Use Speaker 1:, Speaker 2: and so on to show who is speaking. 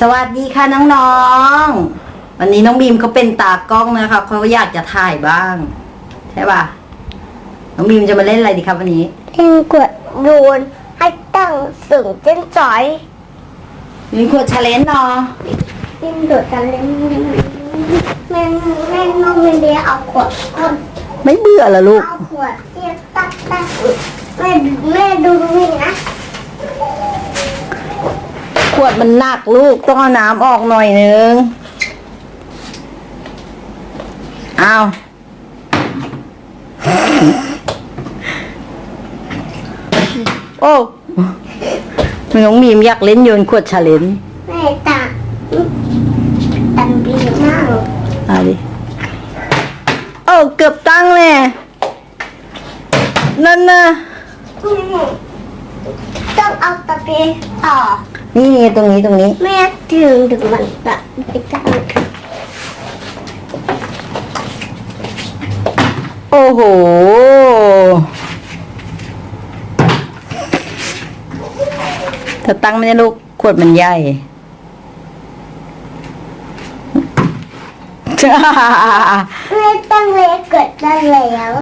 Speaker 1: สวัสดีค่ะน้องๆ วันนี้น้องบีมเขาเป็นตากล้องนะคะเขาอยากจะถ่ายบ้าง ใช่ป่ะ น้องบีมจะมาเล่นอะไรดีครับวันนี้
Speaker 2: เล่นกดโยนให้ตั้งสูงเส้นสอย
Speaker 1: มีขวดชาเลนจ์เนาะ
Speaker 2: เล่นโดดกันเล่นแม่แม่น้องเวนเดียเอาขวดคน
Speaker 1: ไม่เบื่อเหรอลูก
Speaker 2: เอาขวดเทียบตักตักแม่แม่ดูนี่นะ
Speaker 1: ข วดมันหนักลูกต้องเอาน้ำออกหน่อยนึงเอาโอ้น้องบีมอยากเล่นโยนขวดชาเลนจ์
Speaker 2: แม่ตาตันบีมาก
Speaker 1: เอาดิโอ้เกือบตั้งเลยนั่นนะ
Speaker 2: ต้องเอาตะเกียบต่อ
Speaker 1: นี่นี่ตรงนี้ตรงนี้
Speaker 2: แม่ถึงถึงมันจะไปตั้ง
Speaker 1: โอ้โห ถ้าตั้งไม่ได้ลูกขวดมันใหญ่
Speaker 2: แม่ตั้งเลยเกิดได้แล้ว